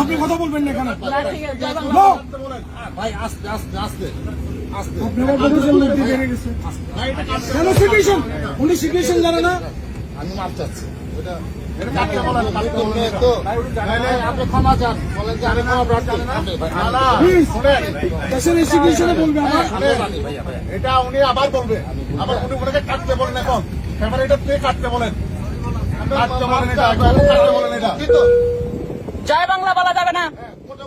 আপনি কথা বলবেন না এখানে। না ঠিক আছে জয় বাংলা। No! ভাই আস্তে আস্তে আস্তে আস্তে। আপনি আমার বলেছেন লোকটি বেড়ে গেছে। কেন শিখিয়েছেন উনি শিখিয়েছেন জানে না। আমি মাপ চাচ্ছি। এটা এটা উনি আবার বলবে আবার উনি ওনাকে কাটতে বলেন এখন ক্যামেরা এটা প্লে কাটতে বলেন কাটতে বলেন এটা কাটতে বলেন এটা জয় বাংলা বলা যাবে না।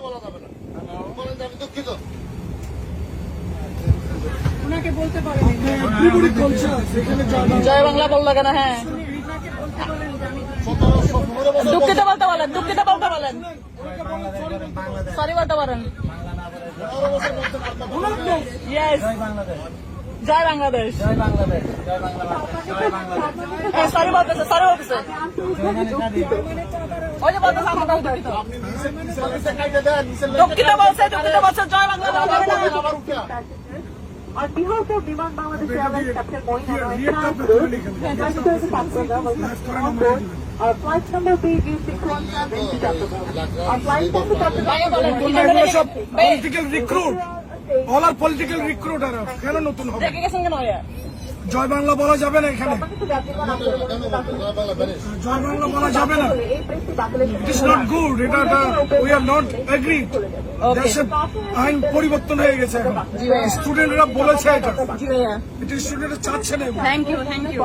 বলা যাবে না বলেন আমি দুঃখিত ত্রিপুরি কালচার সেখানে জয় বাংলা জয় বাংলা বলল কেন হ্যাঁ সতেরো পনেরো বছর দুঃখিত বলতে বলেন দুঃখিত বলতে বলেন। সরি বলতে পারেন ইয়েস জয় বাংলাদেশ। হ্যাঁ সরি বলতেছে সরি বলতেছে। ওই যে বলতেছে আমাকে দুঃখিত বলছে দুঃখিত বলছে জয় Bangla Passenger on board. Our flight number BG617 into Our flight time to Chattogram. ভাইয়া বলেন এগুলো সব ভাই, পলিটিক্যাল রিক্রুট অল আর পলিটিক্যাল রিক্রুট কেন নতুন হবে জয় বাংলা বলা যাবে না এখানে। জয় বাংলা বাংলা যাবে না। ইট ইস নট গুড এটা উই আর নট এগ্রিড দেশের আইন পরিবর্তন হয়ে গেছে এখন। স্টুডেন্টরা বলেছে এটা। এটা স্টুডেন্টরা চাচ্ছে না থ্যাংক ইউ থ্যাংক ইউ